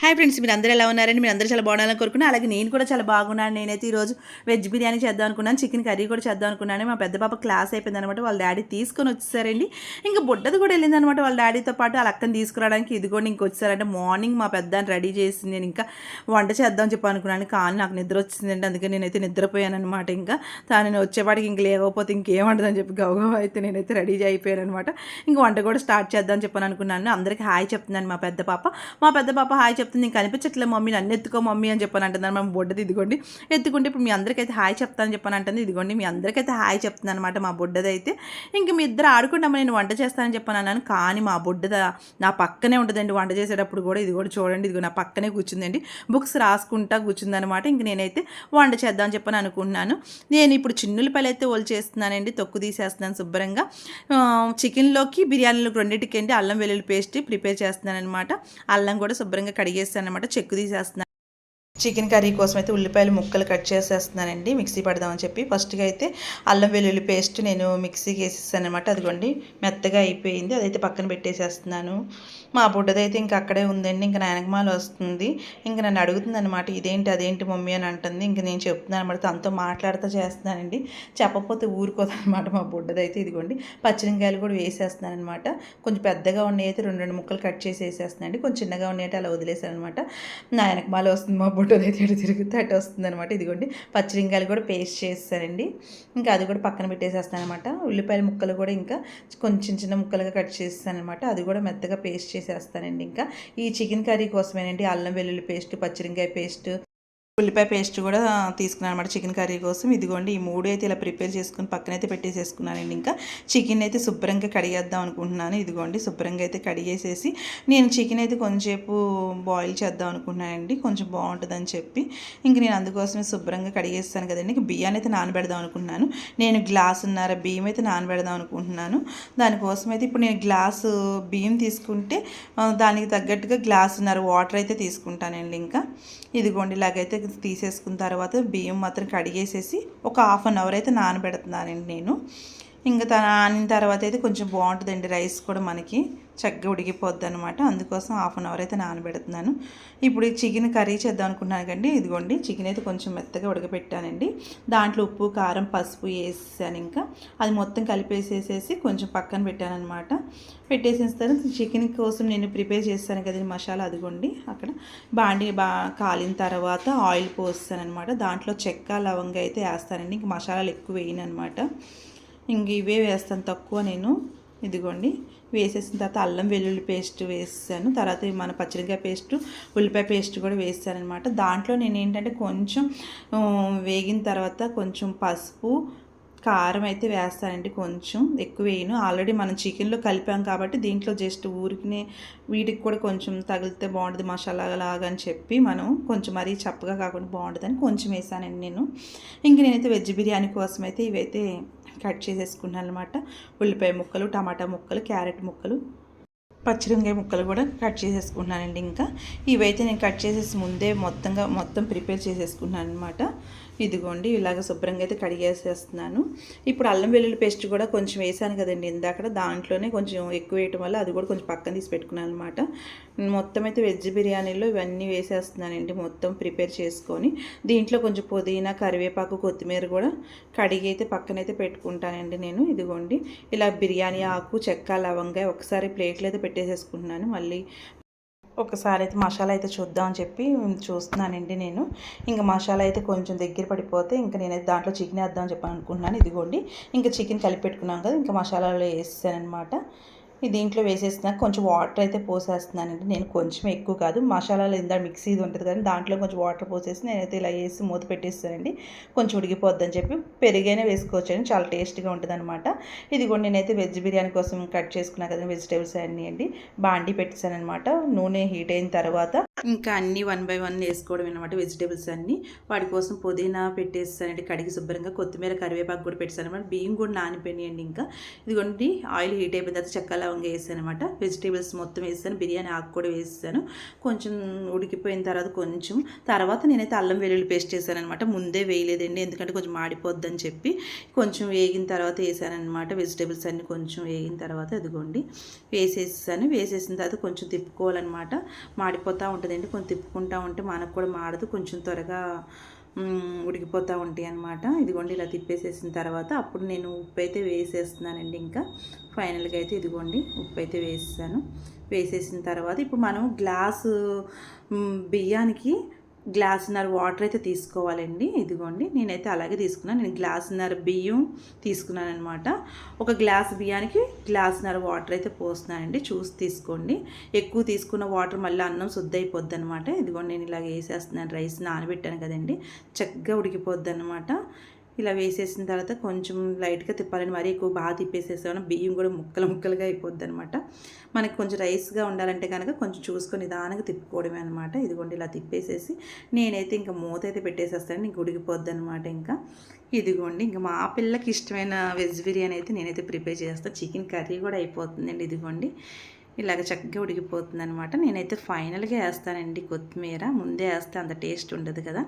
Hi friends మీరు అందరూ ఎలా ఉన్నారని మీరు అందరూ చాలా బాగుండాలని కోరుకున్నాను అలాగే నేను కూడా చాలా బాగున్నాను. నేనైతే ఈరోజు వెజ్ బిర్యానీ చేద్దాం అనుకున్నాను చికెన్ కర్రీ కూడా చేద్దాం అనుకున్నాను. మా పెద్ద పాప క్లాస్ అయిపోయింది అనమాట వాళ్ళ డాడీ తీసుకొని వచ్చేసారండి. ఇంకా బుడ్డది కూడా వెళ్ళింది అనమాట వాళ్ళ డాడీతో పాటు వాళ్ళ అక్కని తీసుకురావడానికి ఇది కూడా ఇంక వచ్చారంటే మార్నింగ్ మా పెద్ద రెడీ చేసింది నేను ఇంకా వంట చేద్దాం చెప్పి అనుకున్నాను. కానీ నాకు నిద్ర వచ్చిందండి అందుకే నేనైతే నిద్రపోయాను అనమాట ఇంకా తాను నేను ఇంక లేకపోతే ఇంకేమంటుందని చెప్పి గౌగవ అయితే నేనైతే రెడీ అయిపోయాను అనమాట ఇంకా వంట కూడా స్టార్ట్ చేద్దాం చెప్పని అనుకున్నాను. అందరికీ హాయ్ చెప్తున్నాను మా పెద్ద పాప. మా పెద్ద పాప హాయ్ చెప్తుంది నేను కనిపించట్లేదు మమ్మీ? నన్ను ఎత్తుకో మమ్మీ అని చెప్పని అంటున్నాను మా బొడ్డది ఇదిగోండి. ఎత్తుకుంటే ఇప్పుడు మీ అందరికైతే హాయ్ చెప్తాను చెప్పని అంటుంది. ఇదిగోండి మీ అందరికైతే హాయ్ చెప్తుంది అనమాట మా బొడ్డది అయితే ఇంక మీ ఇద్దరు ఆడుకుంటాము నేను వంట చేస్తానని చెప్పని అన్నాను. కానీ మా బొడ్డద నా పక్కనే ఉంటుందండి వంట చేసేటప్పుడు కూడా. ఇది కూడా చూడండి ఇదిగో నా పక్కనే కూర్చుందండి. బుక్స్ రాసుకుంటా కూర్చుందనమాట ఇంక నేనైతే వంట చేద్దామని చెప్పని అనుకుంటున్నాను. నేను ఇప్పుడు చిన్నులపల్లి అయితే ఓల్ చేస్తున్నానండి. తొక్కు తీసేస్తున్నాను శుభ్రంగా. చికెన్లోకి బిర్యానీలోకి అండి అల్లం వెల్లుల్లి పేస్ట్ ప్రిపేర్ చేస్తున్నాను అనమాట అల్లం కూడా శుభ్రంగా కడిగి కడిగేస్తాను అనమాట చెక్కు తీసేస్తున్నాను చికెన్ కర్రీ కోసం అయితే ఉల్లిపాయలు ముక్కలు కట్ చేసేస్తున్నానండి మిక్సీ పడదామని చెప్పి. ఫస్ట్గా అయితే అల్లం వెల్లుల్లి పేస్ట్ నేను మిక్సీకి వేసేసానమాట అనమాట అదిగోండి మెత్తగా అయిపోయింది. అదైతే పక్కన పెట్టేసేస్తున్నాను. మా బుడ్డదైతే ఇంకా అక్కడే ఉందండి. ఇంక నాయనకమాల వస్తుంది. ఇంకా నన్ను అడుగుతుంది అనమాట ఇదేంటి అదేంటి మమ్మీ అని అంటుంది. ఇంకా నేను చెప్తున్నాను అనమాట తనతో మాట్లాడుతూ చేస్తున్నానండి. చెప్పకపోతే ఊరుకోదనమాట మా బుడ్డదైతే ఇదిగోండి. పచ్చిమిరకాయలు కూడా వేసేస్తున్నాను అనమాట కొంచెం పెద్దగా ఉన్నాయి అయితే రెండు రెండు ముక్కలు కట్ చేసి వేసేస్తున్నానండి. కొంచెం చిన్నగా ఉన్నాయి అలా వదిలేసాను అనమాట వస్తుంది మా బుడ్డది అయితే ఇటు తిరుగుతూ అటు వస్తుంది అనమాట ఇదిగోండి పచ్చిమిరకాయలు కూడా పేస్ట్ చేస్తానండి ఇంకా అది కూడా పక్కన పెట్టేసేస్తాను అనమాట ఉల్లిపాయల ముక్కలు కూడా ఇంకా కొంచెం చిన్న ముక్కలుగా కట్ చేస్తాను అనమాట అది కూడా మెత్తగా పేస్ట్ చేసేస్తానండి ఇంకా. ఈ చికెన్ కర్రీ కోసమేనండి అల్లం వెల్లుల్లి పేస్ట్ పచ్చిమిరకాయ పేస్ట్ ఉల్లిపాయ పేస్ట్ కూడా తీసుకున్నాను అనమాట చికెన్ కర్రీ కోసం. ఇదిగోండి ఈ మూడు అయితే ఇలా ప్రిపేర్ చేసుకుని పక్కనైతే పెట్టేసేసుకున్నానండి ఇంకా. చికెన్ అయితే శుభ్రంగా కడిగేద్దాం అనుకుంటున్నాను. ఇదిగోండి శుభ్రంగా అయితే కడిగేసేసి నేను చికెన్ అయితే కొంచెంసేపు బాయిల్ చేద్దాం అనుకున్నానండి కొంచెం బాగుంటుందని చెప్పి. ఇంక నేను అందుకోసమే శుభ్రంగా కడిగేస్తాను కదండి ఇంక బియ్యాన్ని అయితే నానబెడదాం అనుకుంటున్నాను. నేను గ్లాసున్నర బియ్యం అయితే నానబెడదాం అనుకుంటున్నాను. దానికోసం అయితే ఇప్పుడు నేను గ్లాసు బియ్యం తీసుకుంటే దానికి తగ్గట్టుగా గ్లాస్ ఉన్నారు వాటర్ అయితే తీసుకుంటానండి ఇంకా. ఇదిగోండి ఇలాగైతే తీసేసుకున్న తర్వాత బియ్యం మాత్రం కడిగేసేసి ఒక హాఫ్ అన్ అవర్ అయితే నానబెడుతున్నానండి నేను. ఇంకా తన నానిన తర్వాత అయితే కొంచెం బాగుంటుందండి రైస్ కూడా మనకి. చక్కగా ఉడికిపోద్ది అనమాట అందుకోసం హాఫ్ అన్ అవర్ అయితే నానబెడుతున్నాను. ఇప్పుడు ఈ చికెన్ కర్రీ చేద్దాం అనుకున్నాను కండి ఇదిగోండి చికెన్ అయితే కొంచెం మెత్తగా ఉడకబెట్టానండి. దాంట్లో ఉప్పు కారం పసుపు వేసాను ఇంకా. అది మొత్తం కలిపేసేసేసి కొంచెం పక్కన పెట్టాను అనమాట పెట్టేసిన తర్వాత చికెన్ కోసం నేను ప్రిపేర్ చేస్తాను కదండి మసాలా అదిగోండి అక్కడ. బాండి బా కాలిన తర్వాత ఆయిల్ పోస్తాను అనమాట దాంట్లో చెక్క లవంగా అయితే వేస్తానండి. ఇంక మసాలాలు ఎక్కువ వేయను అనమాట ఇంక ఇవే వేస్తాను తక్కువ నేను. ఇదిగోండి. వేసేసిన తర్వాత అల్లం వెల్లుల్లి పేస్ట్ వేసాను. తర్వాత మన పచ్చిమిరకాయ పేస్ట్ ఉల్లిపాయ పేస్ట్ కూడా వేసాను అనమాట దాంట్లో నేను ఏంటంటే కొంచెం వేగిన తర్వాత కొంచెం పసుపు కారం అయితే వేస్తానండి కొంచెం ఎక్కువ వేయను. ఆల్రెడీ మనం చికెన్లో కలిపాం కాబట్టి దీంట్లో జస్ట్ ఊరికినే వీటికి కూడా కొంచెం తగిలితే బాగుంటుంది మసాలా లాగా అని చెప్పి మనం కొంచెం మరీ చప్పగా కాకుండా బాగుంటుందని కొంచెం వేసానండి నేను. ఇంక నేనైతే వెజ్ బిర్యానీ కోసం అయితే ఇవైతే కట్ చేసేసుకున్నాను అనమాట ఉల్లిపాయ ముక్కలు టమాటా ముక్కలు క్యారెట్ ముక్కలు పచ్చిరంగాయ ముక్కలు కూడా కట్ చేసేసుకున్నానండి ఇంకా. ఇవైతే నేను కట్ చేసేసి ముందే మొత్తంగా మొత్తం ప్రిపేర్ చేసేసుకున్నాను అనమాట ఇదిగోండి ఇలాగ శుభ్రంగా అయితే కడిగేసేస్తున్నాను. ఇప్పుడు అల్లం వెల్లుల్లి పేస్ట్ కూడా కొంచెం వేసాను కదండి ఇందాక దాంట్లోనే కొంచెం ఎక్కువ వేయటం వల్ల అది కూడా కొంచెం పక్కన తీసి పెట్టుకున్నాను అనమాట మొత్తం అయితే వెజ్ బిర్యానీలో ఇవన్నీ వేసేస్తున్నానండి మొత్తం ప్రిపేర్ చేసుకొని. దీంట్లో కొంచెం పుదీనా కరివేపాకు కొత్తిమీర కూడా కడిగి అయితే పక్కనైతే పెట్టుకుంటానండి నేను. ఇదిగోండి ఇలా బిర్యానీ ఆకు చెక్క లవంగా ఒకసారి ప్లేట్లు అయితే పెట్టేసేసుకుంటున్నాను. మళ్ళీ ఒకసారి అయితే మసాలా అయితే చూద్దామని చెప్పి చూస్తున్నానండి నేను. ఇంకా మసాలా అయితే కొంచెం దగ్గర పడిపోతే ఇంకా నేనైతే దాంట్లో చికెన్ వేద్దామని చెప్పి అనుకుంటున్నాను. ఇదిగోండి ఇంకా చికెన్ కలిపి పెట్టుకున్నాం కదా ఇంకా మసాలాలో వేసేసానమాట ఈ దీంట్లో వేసేసిన కొంచెం వాటర్ అయితే పోసేస్తున్నానండి నేను కొంచెం ఎక్కువ కాదు. మసాలాలు ఇందా మిక్సీ ఇది ఉంటుంది కానీ దాంట్లో కొంచెం వాటర్ పోసేసి నేనైతే ఇలా వేసి మూత పెట్టేస్తానండి. కొంచెం ఉడికిపోద్దని చెప్పి పెరిగైనా వేసుకోవచ్చండి. చాలా టేస్ట్గా ఉంటుంది అనమాట కూడా నేనైతే వెజ్ బిర్యానీ కోసం కట్ చేసుకున్నా కదా వెజిటేబుల్స్ అన్నీ అండి. బాండి పెట్టేశాను అనమాట నూనె హీట్ అయిన తర్వాత ఇంకా అన్నీ వన్ బై వన్ వేసుకోవడం అనమాట వెజిటేబుల్స్ అన్నీ. వాటి కోసం పుదీనా పెట్టేస్తానండి కడిగి శుభ్రంగా కొత్తిమీర కరివేపాకు కూడా పెట్టాను అనమాట బియ్యం కూడా నానిపోయినాయండి ఇంకా. ఇదిగోండి ఆయిల్ హీట్ అయిపోయిన తర్వాత చెక్క లవంగ వేసాను అనమాట వెజిటేబుల్స్ మొత్తం వేసాను బిర్యానీ ఆకు కూడా వేసాను కొంచెం ఉడికిపోయిన తర్వాత కొంచెం తర్వాత నేనైతే అల్లం వెల్లుల్లి పేస్ట్ చేశాను అనమాట ముందే వేయలేదండి ఎందుకంటే కొంచెం మాడిపోద్దని చెప్పి. కొంచెం వేగిన తర్వాత వేసాను అనమాట వెజిటేబుల్స్ అన్నీ కొంచెం వేగిన తర్వాత ఇదిగోండి వేసేసాను. వేసేసిన తర్వాత కొంచెం తిప్పుకోవాలన్నమాట. మాడిపోతూ ఉంటుంది ఉంటుందండి కొంచెం తిప్పుకుంటా ఉంటే మనకు కూడా మాడదు కొంచెం త్వరగా ఉడికిపోతూ ఉంటాయి అనమాట ఇదిగోండి ఇలా తిప్పేసేసిన తర్వాత అప్పుడు నేను ఉప్పు అయితే వేసేస్తున్నానండి ఇంకా. ఫైనల్గా అయితే ఇదిగోండి ఉప్పు అయితే వేసేసాను. వేసేసిన తర్వాత ఇప్పుడు మనం గ్లాసు బియ్యానికి గ్లాసున్నర వాటర్ అయితే తీసుకోవాలండి. ఇదిగోండి నేనైతే అలాగే తీసుకున్నాను నేను గ్లాసున్నర బియ్యం తీసుకున్నాను అనమాట ఒక గ్లాస్ బియ్యానికి గ్లాసున్నర వాటర్ అయితే పోస్తున్నానండి. చూసి తీసుకోండి. ఎక్కువ తీసుకున్న వాటర్ మళ్ళీ అన్నం శుద్ధైపోద్ది అనమాట ఇదిగోండి నేను ఇలాగ వేసేస్తున్నాను. రైస్ నానబెట్టాను కదండి. చక్కగా ఉడికిపోద్ది అనమాట ఇలా వేసేసిన తర్వాత కొంచెం లైట్గా తిప్పాలని మరీ ఎక్కువ బాగా తిప్పేసేసామని బియ్యం కూడా ముక్కలు ముక్కలుగా అయిపోద్ది అనమాట మనకి కొంచెం రైస్గా ఉండాలంటే కనుక కొంచెం చూసుకొని నిదానంగా తిప్పుకోవడమే అనమాట ఇదిగోండి ఇలా తిప్పేసేసి నేనైతే ఇంకా మూత అయితే పెట్టేసేస్తాను ఇంక ఉడికిపోద్ది అనమాట ఇంకా. ఇదిగోండి ఇంకా మా పిల్లకి ఇష్టమైన వెజ్ బిర్యానీ అయితే నేనైతే ప్రిపేర్ చేస్తాను చికెన్ కర్రీ కూడా అయిపోతుందండి ఇదిగోండి. ఇలాగ చక్కగా ఉడికిపోతుంది అనమాట నేనైతే ఫైనల్గా వేస్తానండి కొత్తిమీర. ముందే వేస్తే అంత టేస్ట్ ఉండదు కదా.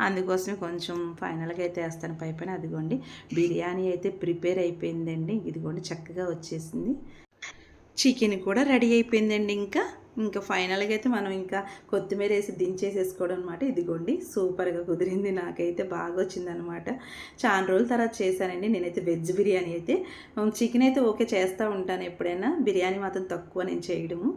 అందుకోసమే కొంచెం ఫైనల్గా అయితే వేస్తాను. పై పైన అదిగోండి. బిర్యానీ అయితే ప్రిపేర్ అయిపోయిందండి. ఇదిగోండి చక్కగా వచ్చేసింది. చికెన్ కూడా రెడీ అయిపోయిందండి ఇంకా. ఇంకా ఫైనల్గా అయితే మనం ఇంకా కొత్తిమీర వేసి దించేసేసుకోవడం అనమాట ఇదిగోండి సూపర్గా కుదిరింది. నాకైతే బాగా వచ్చిందనమాట చాలా రోజుల తర్వాత చేశానండి. నేనైతే వెజ్ బిర్యానీ అయితే. చికెన్ అయితే ఓకే చేస్తూ ఉంటాను ఎప్పుడైనా. బిర్యానీ మాత్రం తక్కువ నేను చేయడము.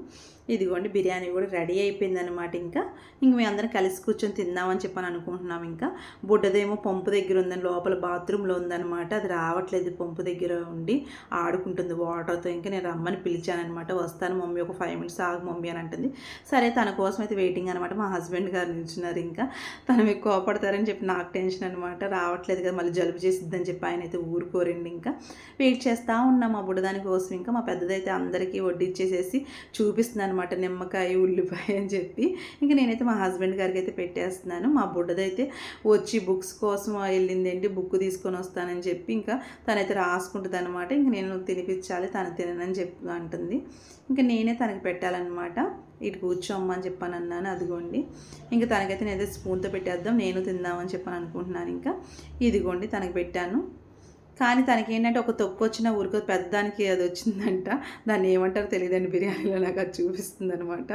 ఇదిగోండి బిర్యానీ కూడా రెడీ అయిపోయిందనమాట ఇంకా. ఇంక మేము అందరం కలిసి కూర్చొని తిందామని చెప్పని అనుకుంటున్నాం ఇంకా. బుడ్డదేమో పంపు దగ్గర ఉందని లోపల బాత్రూంలో ఉందనమాట అది రావట్లేదు పంపు దగ్గర ఉండి ఆడుకుంటుంది వాటర్తో. ఇంకా నేను రమ్మని పిలిచానమాట వస్తాను మమ్మీ ఒక ఫైవ్ మినిట్స్ ఆగు మమ్మీ అని అంటుంది. సరే తన కోసం అయితే వెయిటింగ్ అనమాట మా హస్బెండ్ గారు నిల్చున్నారు ఇంకా. తను మీకు కోపడతారని చెప్పి నాకు టెన్షన్ అనమాట రావట్లేదు కదా మళ్ళీ జలుబు చేసిద్దని చెప్పి ఆయన అయితే ఊరుకోరండి ఇంకా. వెయిట్ చేస్తూ ఉన్నాం మా బుడ్డదాని కోసం ఇంకా. మా పెద్దదైతే అందరికీ వడ్డిచ్చేసేసి చూపిస్తున్నాను అనమాట నిమ్మకాయ ఉల్లిపాయ అని చెప్పి. ఇంకా నేనైతే మా హస్బెండ్ గారికి అయితే పెట్టేస్తున్నాను. మా బుడ్డదైతే వచ్చి బుక్స్ కోసం వెళ్ళిందేంటి బుక్ తీసుకొని వస్తానని చెప్పి ఇంకా తనైతే రాసుకుంటుంది అనమాట. ఇంక నేను తినిపించాలి తను తిననని చెప్పి అంటుంది. ఇంకా నేనే తనకి పెట్టాలన్నమాట. ఇటు కూర్చోమ్మ అని చెప్పాను అన్నాను అదిగోండి. ఇంకా తనకైతే నేనైతే స్పూన్తో పెట్టేద్దాం నేను తిందామని చెప్పాను అనుకుంటున్నాను ఇంకా. ఇదిగోండి తనకి పెట్టాను. కానీ తనకి ఏంటంటే ఒక తొక్కు వచ్చిన ఊరికో పెద్దానికి అది వచ్చిందంట. దాన్ని ఏమంటారో తెలియదండి. బిర్యానీలో నాకు అది చూపిస్తుంది అనమాట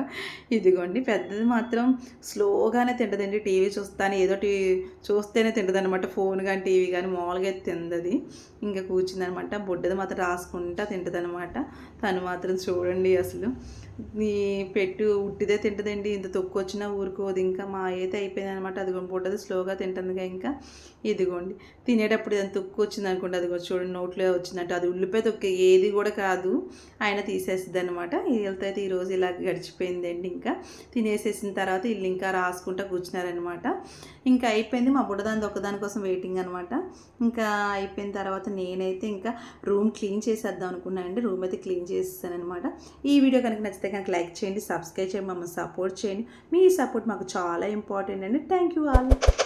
ఇదిగోండి పెద్దది మాత్రం స్లోగానే తింటదండి. టీవీ చూస్తాను ఏదో టీవీ చూస్తేనే తింటదనమాట ఫోన్ కానీ టీవీ కానీ మామూలుగా అయితే తిందది. ఇంకా కూర్చుందనమాట బుడ్డది మాత్రం రాసుకుంటా తింటదనమాట తను మాత్రం చూడండి అసలు. నీ పెట్టు ఉట్టిదే తింటదండి. ఇంత తొక్కు వచ్చినా ఊరుకోదు ఇంకా మా అయితే అయిపోయింది అనమాట అది బుడ్డది స్లోగా తింటుందిగా ఇంకా. ఇదిగోండి తినేటప్పుడు దాని తొక్కు వచ్చింది అనుకోండి అది చూడండి నోట్లో వచ్చినట్టు. అది ఉల్లిపాయ తొక్క ఏది కూడా కాదు. ఆయన తీసేస్తుంది అనమాట వీళ్ళతో అయితే ఈరోజు ఇలా గడిచిపోయిందండి ఇంకా. తినేసేసిన తర్వాత వీళ్ళు ఇంకా రాసుకుంటా కూర్చున్నారనమాట ఇంకా అయిపోయింది మా బుడ్డదాని ఒకదాని కోసం వెయిటింగ్ అనమాట ఇంకా అయిపోయిన తర్వాత నేనైతే ఇంకా రూమ్ క్లీన్ చేసేద్దాం అనుకున్నానండి రూమ్ అయితే క్లీన్ చేసేసాను ఈ వీడియో కనుక నచ్చితే కనుక లైక్ చేయండి సబ్స్క్రైబ్ చేయండి మమ్మల్ని సపోర్ట్ చేయండి. మీ సపోర్ట్ మాకు చాలా ఇంపార్టెంట్ అండి. Thank you all